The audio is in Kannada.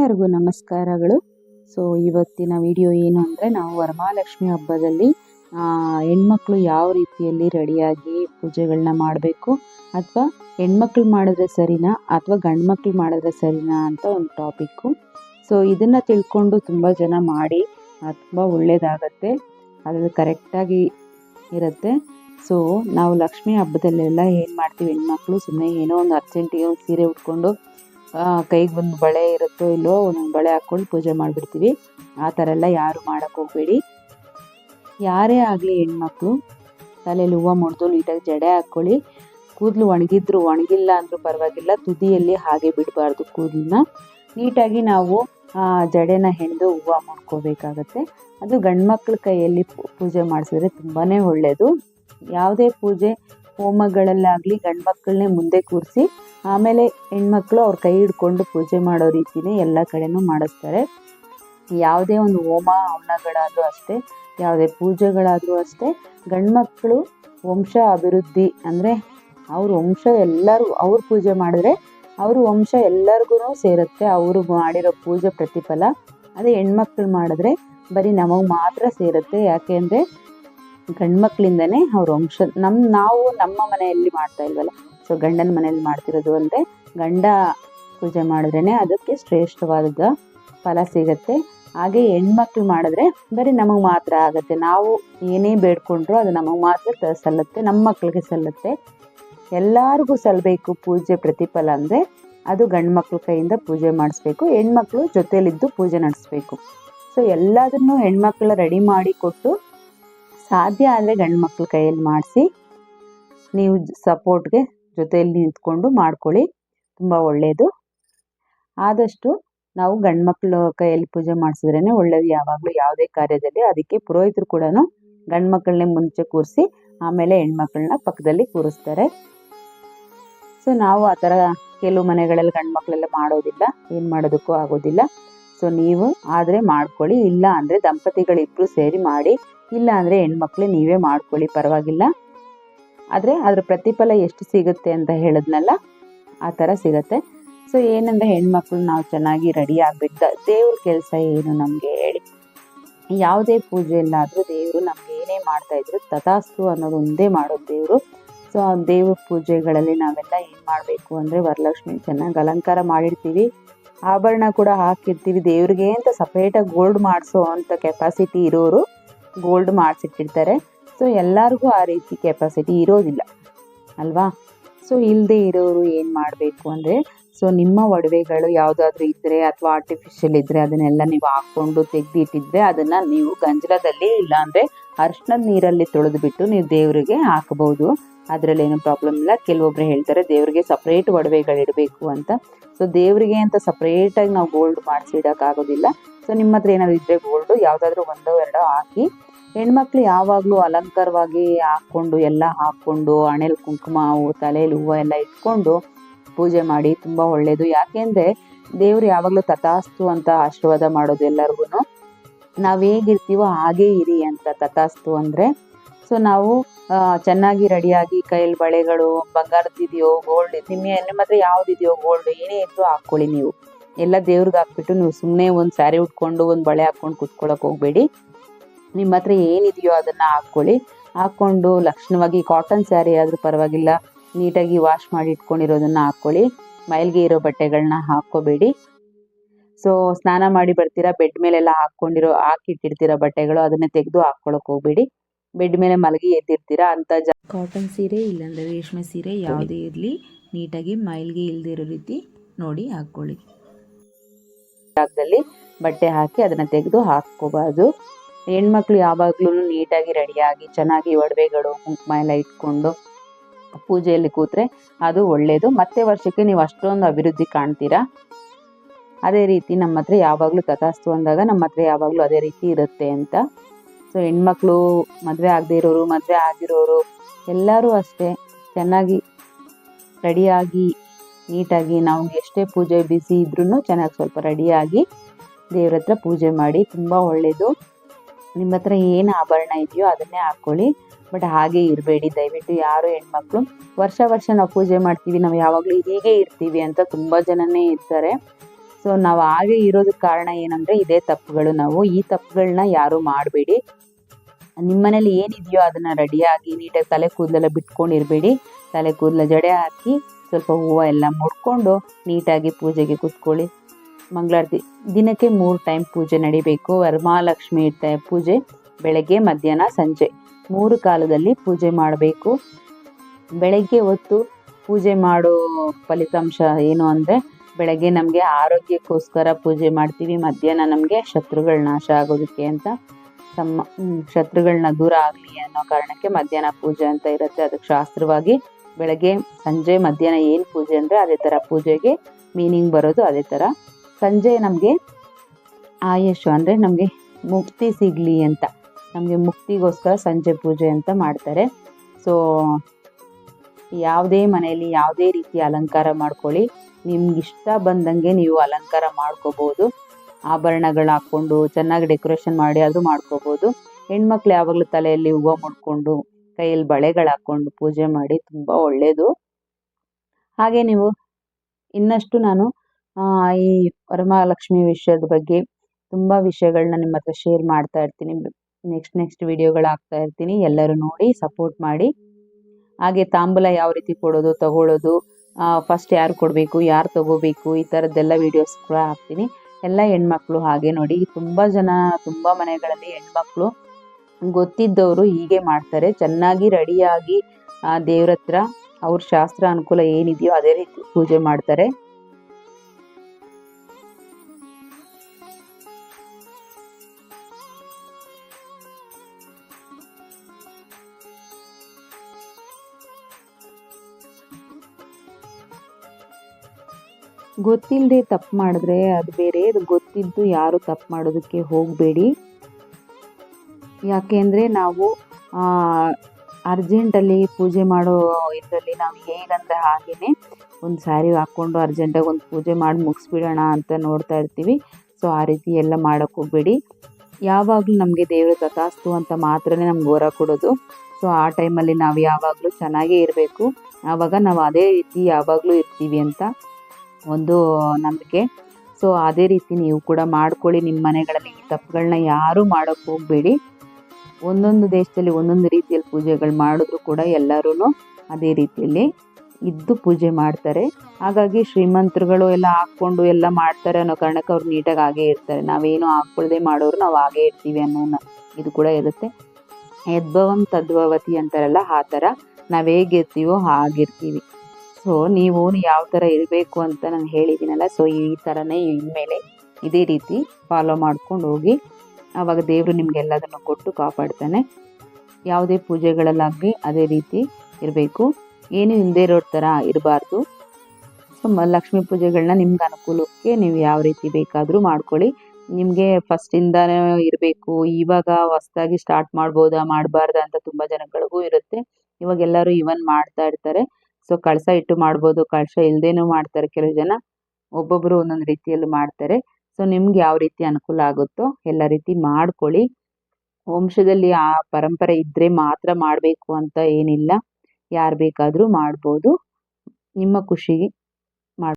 ಎಲ್ಲರಿಗೂ ನಮಸ್ಕಾರಗಳು. ಸೊ ಇವತ್ತಿನ ವಿಡಿಯೋ ಏನು ಅಂದರೆ ನಾವು ವರಮಹಾಲಕ್ಷ್ಮಿ ಹಬ್ಬದಲ್ಲಿ ಹೆಣ್ಮಕ್ಳು ಯಾವ ರೀತಿಯಲ್ಲಿ ರೆಡಿಯಾಗಿ ಪೂಜೆಗಳನ್ನ ಮಾಡಬೇಕು ಅಥವಾ ಹೆಣ್ಮಕ್ಳು ಮಾಡಿದ್ರೆ ಸರಿನಾ ಅಥವಾ ಗಂಡು ಮಕ್ಳು ಮಾಡಿದ್ರೆ ಸರಿನಾ ಅಂತ ಒಂದು ಟಾಪಿಕ್ಕು ಸೊ ಇದನ್ನು ತಿಳ್ಕೊಂಡು ತುಂಬ ಜನ ಮಾಡಿ ತುಂಬ ಒಳ್ಳೇದಾಗತ್ತೆ. ಅದು ಕರೆಕ್ಟಾಗಿ ಇರುತ್ತೆ. ಸೊ ನಾವು ಲಕ್ಷ್ಮಿ ಹಬ್ಬದಲ್ಲೆಲ್ಲ ಏನು ಮಾಡ್ತೀವಿ? ಹೆಣ್ಮಕ್ಳು ಸುಮ್ಮನೆ ಏನೋ ಒಂದು ಅರ್ಜೆಂಟಿಗೆ ಒಂದು ಸೀರೆ ಉಟ್ಕೊಂಡು ಕೈಗೆ ಒಂದು ಬಳೆ ಇರುತ್ತೋ ಇಲ್ಲೋ ಒಂದು ಬಳೆ ಹಾಕ್ಕೊಂಡು ಪೂಜೆ ಮಾಡಿಬಿಡ್ತೀವಿ. ಆ ಥರ ಎಲ್ಲ ಯಾರು ಮಾಡೋಕ್ಕೆ ಹೋಗಬೇಡಿ. ಯಾರೇ ಆಗಲಿ ಹೆಣ್ಮಕ್ಳು ತಲೆಯಲ್ಲಿ ಹೂವು ಮುಡಿದು ನೀಟಾಗಿ ಜಡೆ ಹಾಕ್ಕೊಳ್ಳಿ. ಕೂದಲು ಒಣಗಿದ್ರು ಒಣಗಿಲ್ಲ ಅಂದರೂ ಪರವಾಗಿಲ್ಲ, ತುದಿಯಲ್ಲಿ ಹಾಗೆ ಬಿಡಬಾರ್ದು ಕೂದಲನ್ನ. ನೀಟಾಗಿ ನಾವು, ಆ, ಜಡೆನ ಹೆಣ್ದು ಹೂವು ಮುಡ್ಕೋಬೇಕಾಗತ್ತೆ. ಅದು ಗಂಡ್ಮಕ್ಳ ಕೈಯಲ್ಲಿ ಪೂಜೆ ಮಾಡಿಸಿದ್ರೆ ತುಂಬಾ ಒಳ್ಳೆಯದು ಯಾವುದೇ ಪೂಜೆ ಹೋಮಗಳಲ್ಲಾಗಲಿ ಗಂಡು ಮಕ್ಕಳನ್ನೇ ಮುಂದೆ ಕೂರಿಸಿ ಆಮೇಲೆ ಹೆಣ್ಮಕ್ಳು ಅವ್ರ ಕೈ ಹಿಡ್ಕೊಂಡು ಪೂಜೆ ಮಾಡೋ ರೀತಿನೇ ಎಲ್ಲ ಕಡೆನೂ ಮಾಡಿಸ್ತಾರೆ. ಯಾವುದೇ ಒಂದು ಹೋಮ ಹವನಗಳಾದರೂ ಅಷ್ಟೇ, ಯಾವುದೇ ಪೂಜೆಗಳಾದರೂ ಅಷ್ಟೇ ಗಂಡು ಮಕ್ಕಳು ವಂಶ ಅಭಿವೃದ್ಧಿ ಅಂದರೆ ಅವ್ರ ವಂಶ ಎಲ್ಲರೂ, ಅವ್ರು ಪೂಜೆ ಮಾಡಿದ್ರೆ ಅವ್ರ ವಂಶ ಎಲ್ಲರಿಗೂ ಸೇರುತ್ತೆ. ಅವರು ಮಾಡಿರೋ ಪೂಜೆ ಪ್ರತಿಫಲ. ಅದೇ ಹೆಣ್ಮಕ್ಳು ಮಾಡಿದ್ರೆ ಬರೀ ನಮಗೆ ಮಾತ್ರ ಸೇರುತ್ತೆ. ಯಾಕೆ ಅಂದರೆ ಗಂಡ್ಮಕ್ಳಿಂದನೇ ಅವ್ರ ವಂಶ ನಮ್ಮ ನಾವು ನಮ್ಮ ಮನೆಯಲ್ಲಿ ಮಾಡ್ತಾ ಇಲ್ವಲ್ಲ. ಸೊ ಗಂಡನ ಮನೆಯಲ್ಲಿ ಮಾಡ್ತಿರೋದು ಅಂದರೆ ಗಂಡ ಪೂಜೆ ಮಾಡಿದ್ರೇ ಅದಕ್ಕೆ ಶ್ರೇಷ್ಠವಾದ ಫಲ ಸಿಗತ್ತೆ. ಹಾಗೆ ಹೆಣ್ಮಕ್ಳು ಮಾಡಿದ್ರೆ ಬರೀ ನಮಗೆ ಮಾತ್ರ ಆಗುತ್ತೆ. ನಾವು ಏನೇ ಬೇಡ್ಕೊಂಡ್ರು ಅದು ನಮಗೆ ಮಾತ್ರ ಸಲ್ಲತ್ತೆ, ನಮ್ಮ ಮಕ್ಳಿಗೆ ಸಲ್ಲುತ್ತೆ. ಎಲ್ಲರಿಗೂ ಸಲ್ಲಬೇಕು ಪೂಜೆ ಪ್ರತಿಫಲ ಅಂದರೆ ಅದು ಗಂಡು ಮಕ್ಳ ಕೈಯಿಂದ ಪೂಜೆ ಮಾಡಿಸ್ಬೇಕು, ಹೆಣ್ಮಕ್ಳು ಜೊತೆಯಲ್ಲಿದ್ದು ಪೂಜೆ ನಡೆಸ್ಬೇಕು. ಸೊ ಎಲ್ಲದನ್ನು ಹೆಣ್ಮಕ್ಳ ರೆಡಿ ಮಾಡಿ ಕೊಟ್ಟು ಸಾಧ್ಯ ಆದರೆ ಗಂಡು ಮಕ್ಳ ಕೈಯಲ್ಲಿ ಮಾಡಿಸಿ ನೀವು ಸಪೋರ್ಟ್ಗೆ ಜೊತೆಯಲ್ಲಿ ನಿಂತ್ಕೊಂಡು ಮಾಡ್ಕೊಳ್ಳಿ. ತುಂಬ ಒಳ್ಳೆಯದು ಆದಷ್ಟು ನಾವು ಗಂಡು ಮಕ್ಕಳು ಕೈಯಲ್ಲಿ ಪೂಜೆ ಮಾಡಿಸಿದ್ರೇ ಒಳ್ಳೇದು. ಯಾವಾಗಲೂ ಯಾವುದೇ ಕಾರ್ಯದಲ್ಲಿ ಅದಕ್ಕೆ ಪುರೋಹಿತರು ಕೂಡ ಗಂಡು ಮಕ್ಕಳನ್ನೇ ಮುಂಚೆ ಕೂರಿಸಿ, ಆಮೇಲೆ ಹೆಣ್ಮಕ್ಳನ್ನ ಪಕ್ಕದಲ್ಲಿ ಕೂರಿಸ್ತಾರೆ. ಸೊ, ನಾವು ಆ ಥರ ಕೆಲವು ಮನೆಗಳಲ್ಲಿ ಗಂಡು ಮಕ್ಕಳೆಲ್ಲ ಮಾಡೋದಿಲ್ಲ. ಏನು ಮಾಡೋದಕ್ಕೂ ಆಗೋದಿಲ್ಲ. ಸೊ, ನೀವು ಆದರೆ ಮಾಡ್ಕೊಳ್ಳಿ. ಇಲ್ಲ ಅಂದರೆ ದಂಪತಿಗಳಿಬ್ಬರು ಸೇರಿ ಮಾಡಿ. ಇಲ್ಲ ಅಂದರೆ ಹೆಣ್ಮಕ್ಳು ನೀವೇ ಮಾಡ್ಕೊಳ್ಳಿ. ಪರವಾಗಿಲ್ಲ. ಆದರೆ ಅದ್ರ ಪ್ರತಿಫಲ ಎಷ್ಟು ಸಿಗುತ್ತೆ ಅಂತ ಹೇಳಿದ್ನಲ್ಲ, ಆ ಥರ ಸಿಗುತ್ತೆ. ಸೊ ಏನಂದ್ರೆ ಹೆಣ್ಮಕ್ಳು ನಾವು ಚೆನ್ನಾಗಿ ರೆಡಿ ಆಗಬೇಕು ದೇವ್ರ ಕೆಲಸ ಏನು ನಮಗೆ ಹೇಳಿ. ಯಾವುದೇ ಪೂಜೆಯಲ್ಲಾದರೂ ದೇವರು ನಮ್ಗೆ ಏನೇ ಮಾಡ್ತಾ ಇದ್ರು ತಥಾಸ್ತು ಅನ್ನೋದು ಒಂದೇ ಮಾಡೋದು ದೇವರು. ಸೊ ಆ ದೇವ್ರ ಪೂಜೆಗಳಲ್ಲಿ ನಾವೆಲ್ಲ ಏನು ಮಾಡಬೇಕು ಅಂದರೆ ವರಲಕ್ಷ್ಮಿ ಚೆನ್ನಾಗಿ ಅಲಂಕಾರ ಮಾಡಿರ್ತೀವಿ. ಆಭರಣ ಕೂಡ ಹಾಕಿರ್ತೀವಿ. ದೇವ್ರಿಗೆ ಅಂತ ಸಪ್ರೇಟಾಗಿ ಗೋಲ್ಡ್ ಮಾಡಿಸೋ ಅಂಥ ಕೆಪಾಸಿಟಿ ಇರೋರು ಗೋಲ್ಡ್ ಮಾಡಿಸಿಟ್ಟಿರ್ತಾರೆ. ಸೊ ಎಲ್ಲರಿಗೂ ಆ ರೀತಿ ಕೆಪಾಸಿಟಿ ಇರೋದಿಲ್ಲ, ಅಲ್ವಾ? ಸೊ ಇಲ್ಲದೆ ಇರೋರು ಏನು ಮಾಡಬೇಕು ಅಂದರೆ ಸೊ ನಿಮ್ಮ ಒಡವೆಗಳು ಯಾವುದಾದ್ರೂ ಇದ್ದರೆ ಅಥವಾ ಆರ್ಟಿಫಿಷಿಯಲ್ ಇದ್ದರೆ ಅದನ್ನೆಲ್ಲ ನೀವು ಹಾಕ್ಕೊಂಡು ತೆಗೆದಿಟ್ಟಿದ್ರೆ ಅದನ್ನು ನೀವು ಗಂಜಲದಲ್ಲಿ ಇಲ್ಲಾಂದರೆ ಅರ್ಶಿನದ ನೀರಲ್ಲಿ ತೊಳೆದುಬಿಟ್ಟು ನೀವು ದೇವರಿಗೆ ಹಾಕಬಹುದು ಅದರಲ್ಲಿ ಏನು ಪ್ರಾಬ್ಲಮ್ ಇಲ್ಲ. ಕೆಲವೊಬ್ರು ಹೇಳ್ತಾರೆ ದೇವರಿಗೆ ಸಪ್ರೇಟ್ ಒಡವೆಗಳಿಡಬೇಕು ಅಂತ. ಸೊ ದೇವರಿಗೆ ಅಂತ ಸಪ್ರೇಟಾಗಿ ನಾವು ಗೋಲ್ಡ್ ಮಾಡಿಸಿ ಇಡೋಕ್ಕಾಗೋದಿಲ್ಲ ಸೊ ನಿಮ್ಮ ಹತ್ರ ಏನಾದ್ರು ಇದ್ದರೆ ಗೋಲ್ಡು ಯಾವುದಾದ್ರೂ ಒಂದೋ ಎರಡೋ ಹಾಕಿ ಹೆಣ್ಮಕ್ಳು ಯಾವಾಗಲೂ ಅಲಂಕಾರವಾಗಿ ಹಾಕ್ಕೊಂಡು, ಎಲ್ಲ ಹಾಕ್ಕೊಂಡು, ಹಣೆಲ್ ಕುಂಕುಮ ತಲೆಯಲ್ಲಿ ಹೂವು ಎಲ್ಲ ಇಟ್ಕೊಂಡು ಪೂಜೆ ಮಾಡಿ ತುಂಬ ಒಳ್ಳೆಯದು ಯಾಕೆಂದರೆ ದೇವ್ರು ಯಾವಾಗಲೂ ತಥಾಸ್ತು ಅಂತ ಆಶೀರ್ವಾದ ಮಾಡೋದು ಎಲ್ಲರಿಗೂ ನಾವು ಹೇಗಿರ್ತೀವೋ ಹಾಗೇ ಇರಿ ಅಂತ ತಥಾಸ್ತು ಅಂದರೆ, ಸೊ ನಾವು ಚೆನ್ನಾಗಿ ರೆಡಿಯಾಗಿ ಕೈಯಲ್ಲಿ ಬಳೆಗಳು ಬಂಗಾರದಿದೆಯೋ ಗೋಲ್ಡ್ ನಿಮ್ಮ ನಿಮ್ಮ ಹತ್ರ ಯಾವುದಿದೆಯೋ ಗೋಲ್ಡ್ ಏನೇ ಇದ್ರೂ ಹಾಕ್ಕೊಳ್ಳಿ ನೀವು. ಎಲ್ಲ ದೇವ್ರಿಗೆ ಹಾಕ್ಬಿಟ್ಟು ನೀವು ಸುಮ್ಮನೆ ಒಂದು ಸ್ಯಾರಿ ಉಟ್ಕೊಂಡು, ಒಂದು ಬಳೆ ಹಾಕ್ಕೊಂಡು ಕುತ್ಕೊಳ್ಳೋಕೆ ಹೋಗಬೇಡಿ. ನಿಮ್ಮ ಹತ್ರ ಏನಿದೆಯೋ ಅದನ್ನು ಹಾಕ್ಕೊಳ್ಳಿ. ಹಾಕ್ಕೊಂಡು ಲಕ್ಷಣವಾಗಿ ಕಾಟನ್ ಸ್ಯಾರಿ ಆದರೂ ಪರವಾಗಿಲ್ಲ. ನೀಟಾಗಿ ವಾಶ್ ಮಾಡಿ ಇಟ್ಕೊಂಡಿರೋದನ್ನು ಹಾಕ್ಕೊಳ್ಳಿ. ಮೈಲ್ಗೆ ಇರೋ ಬಟ್ಟೆಗಳನ್ನ ಹಾಕ್ಕೋಬೇಡಿ. ಸೊ ಸ್ನಾನ ಮಾಡಿ ಬರ್ತೀರಾ? ಬೆಡ್ ಮೇಲೆಲ್ಲ ಹಾಕ್ಕೊಂಡಿರೋ ಹಾಕಿಟ್ಟಿರ್ತೀರ ಬಟ್ಟೆಗಳು? ಅದನ್ನೇ ತೆಗೆದು ಹಾಕ್ಕೊಳಕ್ ಹೋಗ್ಬೇಡಿ. ಬೆಡ್ ಮೇಲೆ ಮಲಗಿ ಎದ್ದಿರ್ತೀರಾ? ಅಂತ ಜ ಕಾಟನ್ ಸೀರೆ ಇಲ್ಲಾಂದರೆ ರೇಷ್ಮೆ ಸೀರೆ ಯಾವುದೇ ಇರಲಿ ನೀಟಾಗಿ ಮೈಲ್ಗೆ ಇಲ್ದಿರೋ ರೀತಿ ನೋಡಿ ಹಾಕ್ಕೊಳ್ಳಿ. ಜಾಗದಲ್ಲಿ ಬಟ್ಟೆ ಹಾಕಿ ಅದನ್ನು ತೆಗೆದು ಹಾಕ್ಕೋಬಾರ್ದು. ಹೆಣ್ಮಕ್ಳು ಯಾವಾಗ್ಲೂ ನೀಟಾಗಿ ರೆಡಿಯಾಗಿ ಚೆನ್ನಾಗಿ ಒಡವೆಗಳು, ಕುಂಕುಮ ಎಲ್ಲ ಇಟ್ಕೊಂಡು ಪೂಜೆಯಲ್ಲಿ ಕೂತ್ರೆ ಅದು ಒಳ್ಳೆಯದು ಮತ್ತೆ ವರ್ಷಕ್ಕೆ ನೀವು ಅಷ್ಟೊಂದು ಅಭಿವೃದ್ಧಿ ಕಾಣ್ತೀರಾ? ಅದೇ ರೀತಿ ನಮ್ಮ ಹತ್ರ ಯಾವಾಗಲೂ ತಥಾಸ್ತು ಅಂದಾಗ ನಮ್ಮ ಹತ್ರ ಯಾವಾಗಲೂ ಅದೇ ರೀತಿ ಇರುತ್ತೆ ಅಂತ. ಸೊ ಹೆಣ್ಮಕ್ಳು ಮದುವೆ ಆಗದೆ ಇರೋರು, ಮದುವೆ ಆಗಿರೋರು ಎಲ್ಲರೂ ಅಷ್ಟೇ ಚೆನ್ನಾಗಿ ರೆಡಿಯಾಗಿ, ನೀಟಾಗಿ ನಾವು ಎಷ್ಟೇ ಪೂಜೆ ಬಿಸಿ ಇದ್ರೂ ಚೆನ್ನಾಗಿ ಸ್ವಲ್ಪ ರೆಡಿಯಾಗಿ ದೇವ್ರ ಹತ್ರ ಪೂಜೆ ಮಾಡಿ ತುಂಬ ಒಳ್ಳೆಯದು ನಿಮ್ಮ ಹತ್ರ ಏನು ಆಭರಣ ಇದೆಯೋ ಅದನ್ನೇ ಹಾಕ್ಕೊಳ್ಳಿ ಬಟ್ ಹಾಗೆ ಇರಬೇಡಿ. ದಯವಿಟ್ಟು ಯಾರು ಹೆಣ್ಮಕ್ಳು, ವರ್ಷ ವರ್ಷ ನಾವು ಪೂಜೆ ಮಾಡ್ತೀವಿ, ನಾವು ಯಾವಾಗಲೂ ಹೀಗೆ ಇರ್ತೀವಿ ಅಂತ ತುಂಬ ಜನನೇ ಇರ್ತಾರೆ. ಸೊ ನಾವು ಹಾಗೆ ಇರೋದಕ್ಕೆ ಕಾರಣ ಏನಂದರೆ ಇದೇ ತಪ್ಪುಗಳು. ನಾವು ಈ ತಪ್ಪುಗಳನ್ನ ಯಾರೂ ಮಾಡಬೇಡಿ. ನಿಮ್ಮನೇಲಿ ಏನಿದೆಯೋ ಅದನ್ನು ರೆಡಿಯಾಗಿ ನೀಟಾಗಿ ತಲೆ ಕೂದಲೆಲ್ಲ ಬಿಟ್ಕೊಂಡಿರಬೇಡಿ ತಲೆ ಕೂದಲ ಜಡೆ ಹಾಕಿ ಸ್ವಲ್ಪ ಹೂವು ಎಲ್ಲ ಮುಡ್ಕೊಂಡು ನೀಟಾಗಿ ಪೂಜೆಗೆ ಕೂತ್ಕೊಳ್ಳಿ. ಮಂಗಳಾರತಿ. ದಿನಕ್ಕೆ ಮೂರು ಟೈಮ್ ಪೂಜೆ ನಡಿಬೇಕು. ವರಮಹಾಲಕ್ಷ್ಮಿ ಪೂಜೆ ಬೆಳಗ್ಗೆ, ಮಧ್ಯಾಹ್ನ, ಸಂಜೆ. ಮೂರು ಕಾಲದಲ್ಲಿ ಪೂಜೆ ಮಾಡಬೇಕು. ಬೆಳಗ್ಗೆ ಹೊತ್ತು ಪೂಜೆ ಮಾಡೋ ಫಲಿತಾಂಶ ಏನು ಅಂದರೆ, ಬೆಳಗ್ಗೆ ನಮಗೆ ಆರೋಗ್ಯಕ್ಕೋಸ್ಕರ ಪೂಜೆ ಮಾಡ್ತೀವಿ. ಮಧ್ಯಾಹ್ನ ನಮಗೆ ಶತ್ರುಗಳ ನಾಶ ಆಗೋದಕ್ಕೆ ಅಂತ ತಮ್ಮ ಶತ್ರುಗಳನ್ನ ದೂರ ಆಗಲಿ ಅನ್ನೋ ಕಾರಣಕ್ಕೆ ಮಧ್ಯಾಹ್ನ ಪೂಜೆ ಅಂತ ಇರುತ್ತೆ. ಅದಕ್ಕೆ ಶಾಸ್ತ್ರವಾಗಿ ಬೆಳಗ್ಗೆ, ಸಂಜೆ, ಮಧ್ಯಾಹ್ನ ಏನು ಪೂಜೆ ಅಂದರೆ, ಅದೇ ಥರ ಪೂಜೆಗೆ ಮೀನಿಂಗ್ ಬರೋದು ಅದೇ ಥರ ಸಂಜೆ ನಮಗೆ ಆಯಸ್ಸು ಅಂದರೆ ನಮಗೆ ಮುಕ್ತಿ ಸಿಗಲಿ ಅಂತ. ನಮಗೆ ಮುಕ್ತಿಗೋಸ್ಕರ ಸಂಜೆ ಪೂಜೆ ಅಂತ ಮಾಡ್ತಾರೆ. ಸೊ ಯಾವುದೇ ಮನೆಯಲ್ಲಿ ಯಾವುದೇ ರೀತಿ ಅಲಂಕಾರ ಮಾಡ್ಕೊಳ್ಳಿ. ನಿಮ್ಗೆ ಇಷ್ಟ ಬಂದಂಗೆ ನೀವು ಅಲಂಕಾರ ಮಾಡ್ಕೋಬೋದು. ಆಭರಣಗಳು ಹಾಕ್ಕೊಂಡು, ಚೆನ್ನಾಗಿ ಡೆಕೋರೇಷನ್ ಮಾಡಿ ಆದರೂ ಮಾಡ್ಕೋಬೋದು. ಹೆಣ್ಮಕ್ಳು ಯಾವಾಗಲೂ ತಲೆಯಲ್ಲಿ ಹೂವು ಮುಡ್ಕೊಂಡು, ಕೈಯಲ್ಲಿ ಬಳೆಗಳು ಹಾಕ್ಕೊಂಡು ಪೂಜೆ ಮಾಡಿ ತುಂಬ ಒಳ್ಳೆಯದು ಹಾಗೆ ನೀವು ಇನ್ನಷ್ಟು ನಾನು ಈ ವರಮಹಾಲಕ್ಷ್ಮಿ ವಿಷಯದ ಬಗ್ಗೆ ತುಂಬ ವಿಷಯಗಳನ್ನ ನಿಮ್ಮ ಹತ್ರ ಶೇರ್ ಮಾಡ್ತಾ ಇರ್ತೀನಿ. ನೆಕ್ಸ್ಟ್ ನೆಕ್ಸ್ಟ್ ವಿಡಿಯೋಗಳು ಹಾಕ್ತಾ ಇರ್ತೀನಿ. ಎಲ್ಲರೂ ನೋಡಿ ಸಪೋರ್ಟ್ ಮಾಡಿ. ಹಾಗೆ ತಾಂಬೂಲ ಯಾವ ರೀತಿ ಕೊಡೋದು, ತಗೊಳ್ಳೋದು ಫಸ್ಟ್ ಯಾರು ಕೊಡಬೇಕು, ಯಾರು ತಗೋಬೇಕು, ಈ ಥರದ್ದೆಲ್ಲ ವೀಡಿಯೋಸ್ ಕೂಡ ಹಾಕ್ತೀನಿ. ಎಲ್ಲ ಹೆಣ್ಮಕ್ಳು ಹಾಗೆ ನೋಡಿ. ತುಂಬ ಜನ, ತುಂಬ ಮನೆಗಳಲ್ಲಿ ಹೆಣ್ಮಕ್ಳು ಗೊತ್ತಿದ್ದವರು ಹೀಗೆ ಮಾಡ್ತಾರೆ. ಚೆನ್ನಾಗಿ ರೆಡಿಯಾಗಿ ದೇವ್ರ ಹತ್ರ ಅವ್ರ ಶಾಸ್ತ್ರ ಅನುಕೂಲ ಏನಿದೆಯೋ ಅದೇ ರೀತಿ ಪೂಜೆ ಮಾಡ್ತಾರೆ. ಗೊತ್ತಿಲ್ಲದೆ ತಪ್ಪು ಮಾಡಿದ್ರೆ ಅದು ಬೇರೆ ಗೊತ್ತಿದ್ದು ಯಾರು ತಪ್ಪು ಮಾಡೋದಕ್ಕೆ ಹೋಗಬೇಡಿ. ಯಾಕೆಂದರೆ ನಾವು ಅರ್ಜೆಂಟಲ್ಲಿ ಪೂಜೆ ಮಾಡೋ ಇದರಲ್ಲಿ ನಾವು ಹೇಗಂದರೆ ಹಾಗೆಯೇ ಒಂದು ಸ್ಯಾರಿ ಹಾಕ್ಕೊಂಡು ಅರ್ಜೆಂಟಾಗಿ ಒಂದು ಪೂಜೆ ಮಾಡಿ ಮುಗಿಸ್ಬಿಡೋಣ ಅಂತ ನೋಡ್ತಾ ಇರ್ತೀವಿ. ಸೊ ಆ ರೀತಿ ಎಲ್ಲ ಮಾಡೋಕ್ಕೆ ಹೋಗಬೇಡಿ. ಯಾವಾಗಲೂ ನಮಗೆ ದೇವರು ತಥಾಸ್ತು ಅಂತ ಮಾತ್ರನೇ ನಮ್ಗೆ ಹೊರ ಕೊಡೋದು. ಸೊ ಆ ಟೈಮಲ್ಲಿ ನಾವು ಯಾವಾಗಲೂ ಚೆನ್ನಾಗೇ ಇರಬೇಕು. ಆವಾಗ ನಾವು ಅದೇ ರೀತಿ ಯಾವಾಗಲೂ ಇರ್ತೀವಿ ಅಂತ ಒಂದು ನಂಬಿಕೆ. ಸೊ ಅದೇ ರೀತಿ ನೀವು ಕೂಡ ಮಾಡ್ಕೊಳ್ಳಿ ನಿಮ್ಮ ಮನೆಗಳಲ್ಲಿ ಈ ತಪ್ಪುಗಳನ್ನ ಯಾರೂ ಮಾಡೋಕ್ಕೆ ಹೋಗಬೇಡಿ. ಒಂದೊಂದು ದೇಶದಲ್ಲಿ ಒಂದೊಂದು ರೀತಿಯಲ್ಲಿ ಪೂಜೆಗಳು ಮಾಡಿದ್ರು ಕೂಡ ಎಲ್ಲರೂ ಅದೇ ರೀತಿಯಲ್ಲಿ ಇದ್ದು ಪೂಜೆ ಮಾಡ್ತಾರೆ. ಹಾಗಾಗಿ ಶ್ರೀಮಂತರುಗಳು ಎಲ್ಲ ಹಾಕ್ಕೊಂಡು ಎಲ್ಲ ಮಾಡ್ತಾರೆ ಅನ್ನೋ ಕಾರಣಕ್ಕೆ ಅವ್ರು ನೀಟಾಗಿ ಹಾಗೇ ಇರ್ತಾರೆ. ನಾವೇನು ಹಾಕ್ಕೊಳ್ದೆ ಮಾಡೋರು ನಾವು ಹಾಗೇ ಇರ್ತೀವಿ ಅನ್ನೋ ಇದು ಕೂಡ ಇರುತ್ತೆ. ಯದ್ಭವಂ ತದ್ಭವತಿ ಅಂತಾರಲ್ಲ ಆ ಥರ ನಾವು ಹೇಗಿರ್ತೀವೋ ಹಾಗಿರ್ತೀವಿ. ಸೊ ನೀವು ಯಾವ ಥರ ಇರಬೇಕು ಅಂತ ನಾನು ಹೇಳಿದ್ದೀನಲ್ಲ ಸೊ ಈ ಥರನೇ ಇನ್ಮೇಲೆ ಇದೇ ರೀತಿ ಫಾಲೋ ಮಾಡ್ಕೊಂಡು ಹೋಗಿ, ಆವಾಗ ದೇವರು ನಿಮಗೆಲ್ಲದನ್ನು ಕೊಟ್ಟು ಕಾಪಾಡ್ತಾನೆ. ಯಾವುದೇ ಪೂಜೆಗಳಲ್ಲಾಗಲಿ ಅದೇ ರೀತಿ ಇರಬೇಕು. ಏನು ಹಿಂದೆ ಇರೋ ಥರ ಇರಬಾರ್ದು. ಸೊ ಲಕ್ಷ್ಮೀ ಪೂಜೆಗಳನ್ನ ನಿಮ್ಗೆ ಅನುಕೂಲಕ್ಕೆ ನೀವು ಯಾವ ರೀತಿ ಬೇಕಾದರೂ ಮಾಡ್ಕೊಳ್ಳಿ. ನಿಮಗೆ ಫಸ್ಟಿಂದ ಇರಬೇಕು. ಇವಾಗ ಹೊಸ್ದಾಗಿ ಸ್ಟಾರ್ಟ್ ಮಾಡ್ಬೋದಾ, ಮಾಡಬಾರ್ದಾ ಅಂತ ತುಂಬ ಜನಗಳಿಗೂ ಇರುತ್ತೆ. ಇವಾಗ ಎಲ್ಲರೂ ಇವನ್ ಮಾಡ್ತಾ ಇರ್ತಾರೆ. ಸೊ ಕಳಸ ಇಟ್ಟು ಮಾಡ್ಬೋದು, ಕಳಸ ಇಲ್ಲದೇನೂ ಮಾಡ್ತಾರೆ ಕೆಲವು ಜನ. ಒಬ್ಬೊಬ್ಬರು ಒಂದೊಂದು ರೀತಿಯಲ್ಲಿ ಮಾಡ್ತಾರೆ. ಸೊ ನಿಮ್ಗೆ ಯಾವ ರೀತಿ ಅನುಕೂಲ ಆಗುತ್ತೋ ಎಲ್ಲ ರೀತಿ ಮಾಡ್ಕೊಳ್ಳಿ. ವಂಶದಲ್ಲಿ ಆ ಪರಂಪರೆ ಇದ್ದರೆ ಮಾತ್ರ ಮಾಡಬೇಕು ಅಂತ ಏನಿಲ್ಲ. ಯಾರು ಬೇಕಾದರೂ ಮಾಡ್ಬೋದು. ನಿಮ್ಮ ಖುಷಿಗೆ